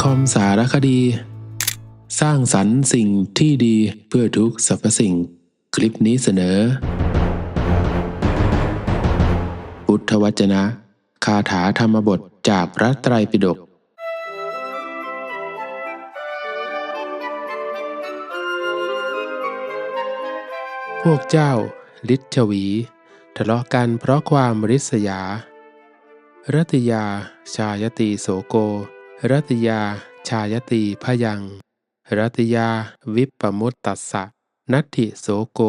คอมสารคดี สร้างสรรค์สิ่งที่ดีเพื่อทุกสรรพสิ่ง คลิปนี้เสนอ พุทธวจนะ คาถาธรรมบทจากพระไตรปิฎกพวกเจ้าลิชวี ทะเลาะกันเพราะความริษยา รัตยา ชายตีโสโก รัตยา ชายตีพยังรัตยา วิปปมุตตัสสะ นัตถิโสโก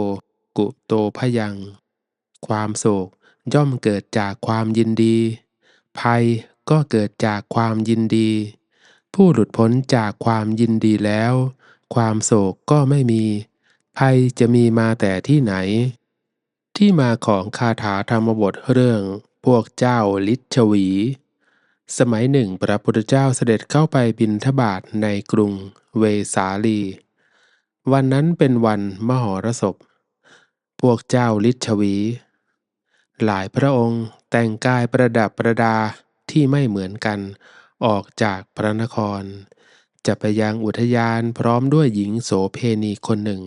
กุโตพยัง ความโศกย่อมเกิดจากความยินดี ภัยก็เกิดจากความยินดี ผู้หลุดพ้นจากความยินดีแล้ว ความโศกก็ไม่มี ภัยจะมีมาแต่ที่ไหน ที่มาของคาถาธรรมบทเรื่อง พวกเจ้าลิชวี สมัยหนึ่งพระพุทธเจ้าเสด็จเข้าไปบินทบาทในกรุงเวสาลี วันนั้นเป็นวันมหรสพ พวกเจ้าลิชวี หลายพระองค์แต่งกายประดับประดาที่ไม่เหมือนกันออกจากพระนคร จะไปยังอุทยานพร้อมด้วยหญิงโสเพณีคนหนึ่ง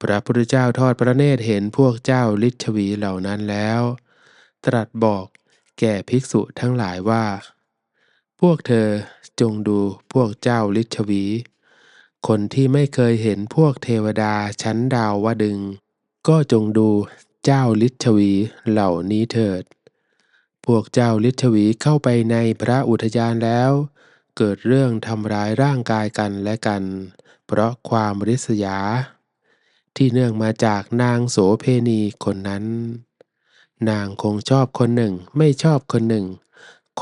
พระพุทธเจ้าทอดพระเนตรเห็นพวกเจ้าลิชวีเหล่านั้นแล้ว ตรัสบอกแก่ภิกษุทั้งหลายว่า พวกเธอจงดูพวกเจ้าลิชวี คนที่ไม่เคยเห็นพวกเทวดาชั้นดาววดึง ก็จงดูเจ้าลิชวีเหล่านี้เถิด พวกเจ้าลิชวีเข้าไปในพระอุทยานแล้ว เกิดเรื่องทำร้ายร่างกายกันและกัน เพราะความริษยา ที่เนื่องมาจากนางโสเพณีคนนั้น นางคงชอบคนหนึ่งไม่ชอบคนหนึ่ง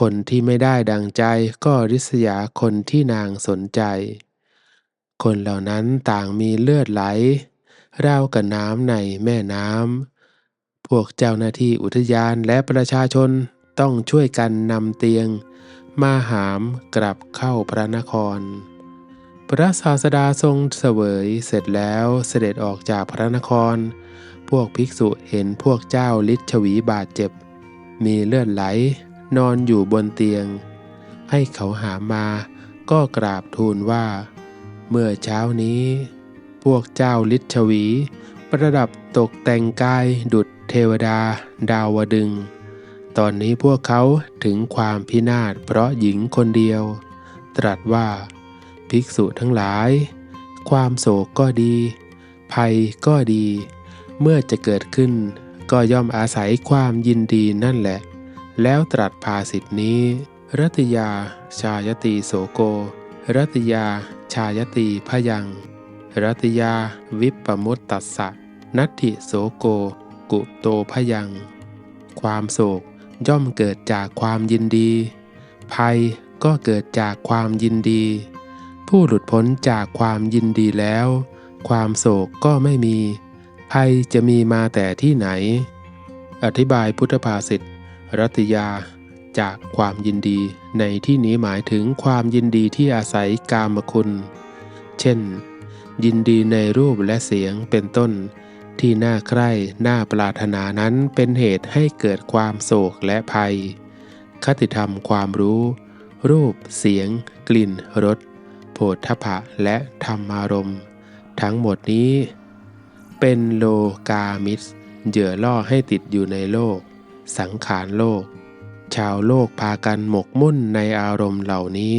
คนที่ไม่ได้ดังใจก็ริษยาคนที่นางสนใจ คนเหล่านั้นต่างมีเลือดไหลราวกับน้ำในแม่น้ำ พวกเจ้าหน้าที่อุทยานและประชาชนต้องช่วยกันนำเตียง มาหามกลับเข้าพระนคร พระศาสดาทรงเสวยเสร็จแล้วเสด็จออกจากพระนคร พวกภิกษุเห็นพวกเจ้าลิชวีบาดเจ็บ มีเลือดไหล นอนอยู่บนเตียง ให้เขาหามาก็กราบทูลว่า เมื่อเช้านี้ พวกเจ้าลิชวี ประดับตกแต่งกายดุจเทวดา ดาวดึง ตอนนี้พวกเขาถึงความพินาศเพราะหญิงคนเดียว ตรัสว่า ภิกษุทั้งหลาย ความโศกก็ดี ภัยก็ดี เมื่อจะเกิดขึ้นก็ย่อมอาศัยความยินดีนั่นแหละ แล้วตรัสภาสิทธินี้ รัตยา ชายตีโสโก รัตยา ชายตีพยัง รัตยา วิปปมุตตัสสะ นัตถิโสโก กุโตพยัง ความโศกย่อมเกิดจากความยินดี ภัยก็เกิดจากความยินดี ผู้หลุดพ้นจากความยินดีแล้ว ความโศกก็ไม่มี ภัยจะมีมาแต่ที่ไหน อธิบายพุทธภาษิต รัตยา จากความยินดีในที่นี้หมายถึงความยินดีที่อาศัยกามคุณ เช่น ยินดีในรูปและเสียงเป็นต้น ที่น่าใคร่น่าปรารถนานั้นเป็นเหตุให้เกิดความโศกและภัย คติธรรมความรู้ รูป เสียง กลิ่นรสโผฏฐพะและธรรมารมณ์ ทั้งหมดนี้ เป็นโลกามิสเหยื่อล่อให้ติดอยู่ในโลก สังขารโลก ชาวโลกพากันหมกมุ่นในอารมณ์เหล่านี้